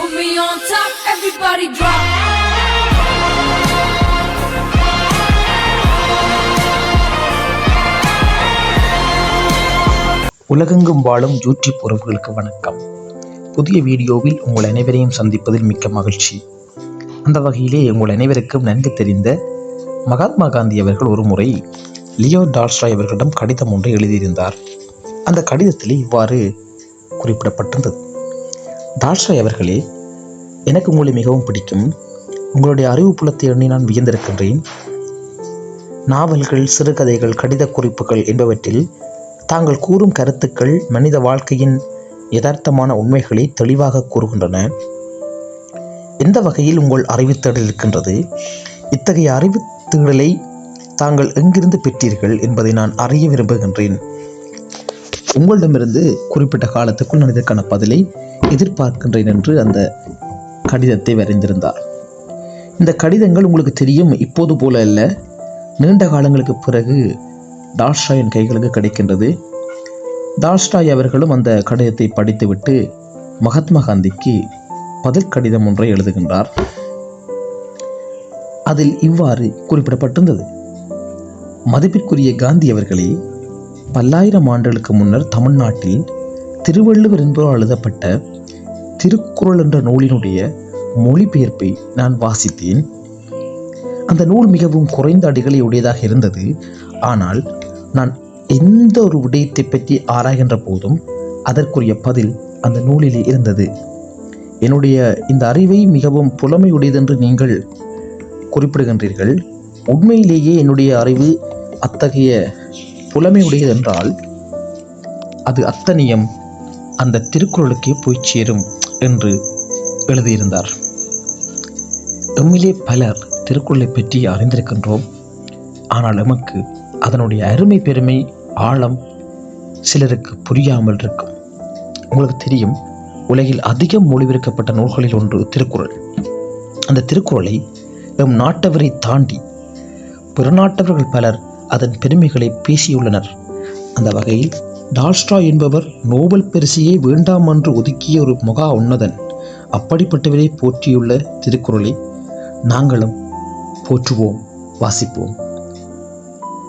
Put me on top, everybody drop. உலகெங்கும் வாழும் YouTube உறவுகளுக்கு வணக்கம். புதிய வீடியோவில் உங்கள் அனைவரையும் சந்திப்பதில் மிக்க மகிழ்ச்சி. அந்த வகையிலே உங்கள் அனைவருக்கும் நன்கு தெரிந்த மகாத்மா காந்தி அவர்கள் ஒரு முறை லியோ டால்ஸ்டாய் அவர்களிடம் கடிதம் ஒன்றை எழுதியிருந்தார். அந்த கடிதத்திலே இவ்வாறு குறிப்பிடப்பட்டிருந்தது. தால்ஷாய் அவர்களே எனக்கு உங்களை மிகவும் பிடிக்கும். உங்களுடைய அறிவு புலத்தை எண்ணி நான் வியந்திருக்கின்றேன். நாவல்கள் சிறுகதைகள் கடித குறிப்புகள் என்பவற்றில் தாங்கள் கூறும் கருத்துக்கள் மனித வாழ்க்கையின் யதார்த்தமான உண்மைகளை தெளிவாக கூறுகின்றன. எந்த வகையில் உங்கள் அறிவுத்தேடல் இருக்கின்றது? இத்தகைய அறிவுத்தேடலை தாங்கள் எங்கிருந்து பெற்றீர்கள் என்பதை நான் அறிய விரும்புகின்றேன். உங்களிடமிருந்து குறிப்பிட்ட காலத்துக்குள் நான் இதற்கான பதிலை எதிர்பார்க்கின்றேன் என்று அந்த கடிதத்தை வரைந்திருந்தார். இந்த கடிதங்கள் உங்களுக்கு தெரியும் இப்போது போல அல்ல. நீண்ட காலங்களுக்கு பிறகு டால்ஸ்டாயின் கைகளுக்கு கிடைக்கின்றது. டால்ஸ்டாய் அவர்களும் அந்த கடிதத்தை படித்துவிட்டு மகாத்மா காந்திக்கு பதில் கடிதம் ஒன்றை எழுதுகின்றார். அதில் இவ்வாறு குறிப்பிடப்பட்டிருந்தது. மதிப்பிற்குரிய காந்தி அவர்களே பல்லாயிரம் ஆண்டுகளுக்கு முன்னர் தமிழ்நாட்டில் திருவள்ளுவர் என்பவர் எழுதப்பட்ட திருக்குறள் என்ற நூலினுடைய மொழிபெயர்ப்பை நான் வாசித்தேன். அந்த நூல் மிகவும் குறைந்த அடிகளை உடையதாக இருந்தது. ஆனால் நான் எந்த ஒரு விடயத்தை பற்றி ஆராய்கின்ற போதும் அதற்குரிய பதில் அந்த நூலிலே இருந்தது. என்னுடைய இந்த அறிவை மிகவும் புலமையுடையதென்று நீங்கள் குறிப்பிடுகின்றீர்கள். உண்மையிலேயே என்னுடைய அறிவு அத்தகைய புலமையுடையது என்றால் அது அத்தனியம் அந்த திருக்குறளுக்கே போய் சேரும் என்று எழுதியிருந்தார். எம்மிலே பலர் திருக்குறளை பற்றி அறிந்திருக்கின்றோம். ஆனால் எமக்கு அதனுடைய அருமை பெருமை ஆழம் சிலருக்கு புரியாமல் இருக்கும். உங்களுக்கு தெரியும் உலகில் அதிகம் மொழிபெயர்க்கப்பட்ட நூல்களில் ஒன்று திருக்குறள். அந்த திருக்குறளை எம் நாட்டவரை தாண்டி பிறநாட்டவர்கள் பலர் அதன் பெருமைகளை பேசியுள்ளனர். அந்த வகையில் டால்ஸ்டா என்பவர் நோபல் பரிசையே வேண்டாம் என்று ஒதுக்கிய ஒரு முகா உன்னதன். அப்படிப்பட்டவரை போற்றியுள்ள திருக்குறளை நாங்களும் போற்றுவோம் வாசிப்போம்.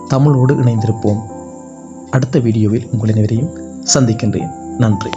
தமிழோடு இணைந்திருப்போம். அடுத்த வீடியோவில் உங்கள் அனைவரையும் சந்திக்கின்றேன். நன்றி.